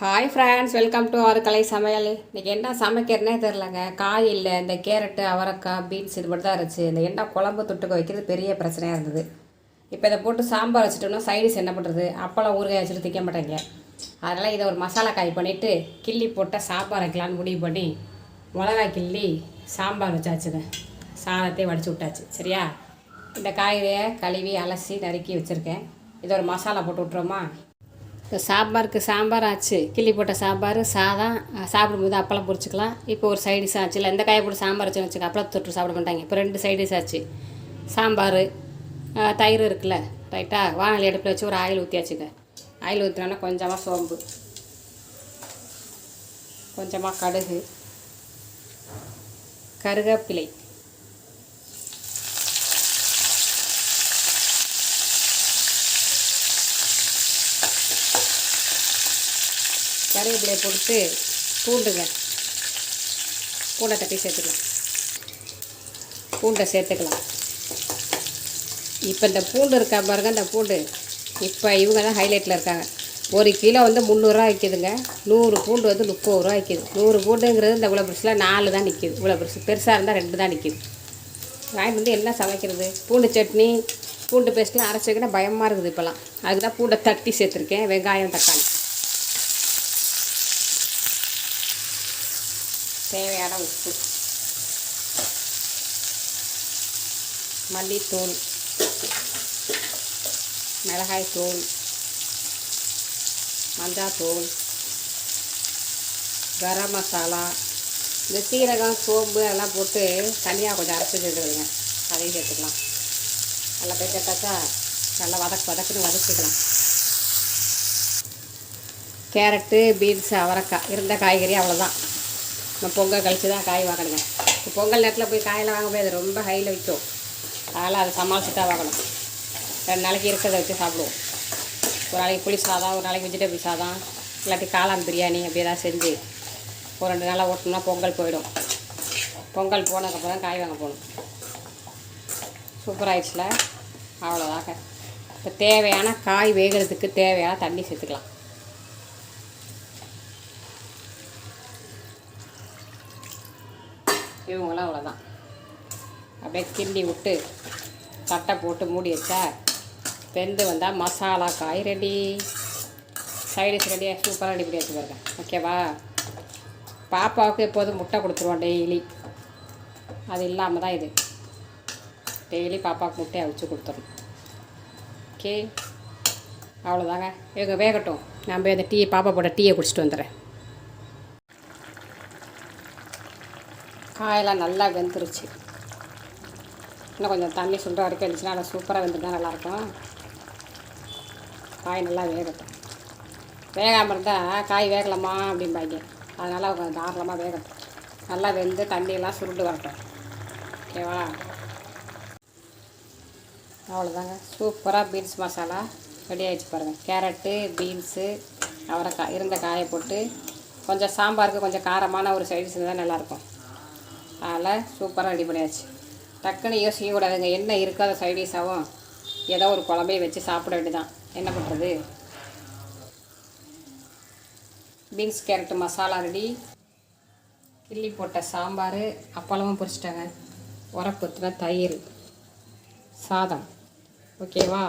Hi friends welcome to ஆறு கலை சமையல் இன்றைக்கி என்ன சமைக்கிறனே தெரிலங்க காய் இல்லை இந்த கேரட்டு அவரைக்காய் பீன்ஸ் இது மட்டும் தான் இருந்துச்சு. இந்த என்ன குழம்பு தொட்டுக்க வைக்கிறது பெரிய பிரச்சனையாக இருந்தது. இப்போ இதை போட்டு சாம்பார் வச்சுட்டோம்னா சைடிஸ் என்ன பண்ணுறது அப்பளம் ஊறுகாய் வச்சுட்டு திக்க மாட்டேங்க. அதனால் இதை ஒரு மசாலா காய் பண்ணிவிட்டு கிள்ளி போட்டால் சாம்பார் வைக்கலான்னு முடிவு பண்ணி மிளகாய் கிள்ளி சாம்பார் வச்சாச்சுங்க. சாதத்தையும் வடித்து விட்டாச்சு. சரியா? இந்த காய்கறியை கழுவி அலசி நறுக்கி வச்சுருக்கேன். இதை ஒரு மசாலா போட்டு விட்ருவோமா இப்போ சாம்பாருக்கு சாம்பார் ஆச்சு கிள்ளி போட்ட சாம்பார் சாதம் சாப்பிடும்போது அப்பளம் பொரிச்சுக்கலாம். இப்போ ஒரு சைடிஸ் ஆச்சு. இல்லை எந்த காயை போட்டு சாம்பார் வச்சு வச்சுக்க அப்பளம் தொட்டு சாப்பிட மாட்டாங்க. இப்போ ரெண்டு சைடிஸ் ஆச்சு. சாம்பார் தயிர் இருக்குல்ல ரைட்டா வானல் அடுப்பில் வச்சு ஒரு ஆயில் ஊற்றியாச்சுங்க ஆயில் ஊற்றினோன்னா கொஞ்சமாக சோம்பு. கொஞ்சமாக கடுகு. கருவேப்பிலை கருவேப்பிலையை போட்டு பூண்டுங்க. பூண்டை தட்டி சேர்த்துக்கலாம். பூண்டை சேர்த்துக்கலாம். இப்போ இந்த பூண்டு இருக்கா பாருங்க இந்த பூண்டு. இப்போ இவங்க தான் ஹைலைட்டில் இருக்காங்க. ஒரு கிலோ வந்து முந்நூறுரூவா விற்கிதுங்க நூறு பூண்டு வந்து முப்பது ரூபா விற்கிது நூறு பூண்டுங்கிறது இந்த இவ்வளோ பெருசில் நாலு தான் நிற்கிது இவ்வளோ பெருசு. பெருசாக இருந்தால் ரெண்டு தான் நிற்கிது வாங்கிட்டு வந்து என்ன சமைக்கிறது? பூண்டு சட்னி பூண்டு பேஸ்ட்லாம் அரைச்சி வைக்கிற பயமாக இருக்குது இப்போலாம் அதுக்கு தான் பூண்டை தட்டி சேர்த்துருக்கேன். வெங்காயம் தக்காளி. தேவையான உப்பு. மல்லித்தூள். மிளகாய்த்தூள். மஞ்சாத்தூள். கரம் மசாலா. இந்த சீரகம் சோம்பு எல்லாம் போட்டு தனியாக கொஞ்சம் அரைச்சி வச்சுருக்குதுங்க அதையும் சேர்த்துக்கலாம். நல்லா போய் சேர்த்தாச்சா நல்லா வதக்கு வதக்குன்னு வதக்கிக்கலாம். கேரட்டு பீன்ஸு அவரைக்காய் இருந்த காய்கறி அவ்வளோதான் நம்ம பொங்கல் கழித்து தான் காய் வாங்கணுங்க. இப்போ பொங்கல் நேரத்தில் போய் காயெல்லாம் வாங்க முடியாது ரொம்ப ஹையில் விற்கும் அதனால் அதை சமாளித்து தான் வாங்கணும். ரெண்டு நாளைக்கு இருக்கிறத வச்சு சாப்பிடுவோம். ஒரு நாளைக்கு புளி சாதம் ஒரு நாளைக்கு வெஜிடபிள் சாதம் இல்லாட்டி காளான் பிரியாணி அப்படி ஏதாவது செஞ்சு ஒரு ரெண்டு நாளாக ஓட்டணும்னா பொங்கல் போயிடும். பொங்கல் போனதுக்கப்புறம் தான் காய் வாங்க போகணும். சூப்பர் ஆயிடுச்சுல? அவ்வளோதாங்க இப்போ தேவையான காய் வேகிறதுக்கு தேவையான தண்ணி சேர்த்துக்கலாம். இவங்களாம் அவ்வளோதான் அப்படியே கிண்டி விட்டு தட்டை போட்டு மூடி வச்சா வெந்து வந்தால் மசாலா காய் ரெடி சைடிஷ் ரெடியாக சூப்பராக ரெடி பண்ணி வச்சு பாருங்க. ஓகேவா பாப்பாவுக்கு எப்போதும் முட்டை கொடுத்துருவோம் டெய்லி அது இல்லாமல் தான் இது. டெய்லி பாப்பாவுக்கு முட்டையை அவிச்சு கொடுத்துடணும். ஓகே அவ்வளோதாங்க இவங்க வேகட்டும். நம்ம இந்த டீ பாப்பா போட்ட டீயை குடிச்சிட்டு வந்துடுறேன். காயெல்லாம் நல்லா வெந்துருச்சு. இன்னும் கொஞ்சம் தண்ணி சுண்ட வரைக்கும் இருந்துச்சுன்னா நல்லா சூப்பராக வெந்துட்டா நல்லாயிருக்கும். காய் நல்லா வேகட்டும். வேகாமல் இருந்தால் காய் வேகலாமா அப்படிம்பாங்க. அதனால் அவங்க தாராளமாக வேகட்டும். நல்லா வெந்து தண்ணியெல்லாம் சுருண்டு வரட்டும். ஓகேவா? அவ்வளோதாங்க. சூப்பராக பீன்ஸ் மசாலா ரெடி ஆகிடுச்சு பாருங்கள் கேரட்டு பீன்ஸு அவரைக்காய் இருந்த காயை போட்டு கொஞ்சம் சாம்பாருக்கு கொஞ்சம் காரமான ஒரு சைடு செஞ்சால் நல்லாயிருக்கும். அதெல்லாம் சூப்பராக ரெடி பண்ணியாச்சு. டக்குன்னு யோசிக்கக்கூடாதுங்க என்ன இருக்காத சைடிஷாகவும் ஏதோ ஒரு குழம்பையும் வச்சு சாப்பிட வேண்டியதான் என்ன பண்ணுறது பீன்ஸ் கேரட் மசாலா ரெடி கிள்ளி போட்ட சாம்பார் அப்பளமும் பொரிச்சிட்டாங்க. உரப்பு தயிர் சாதம். ஓகேவா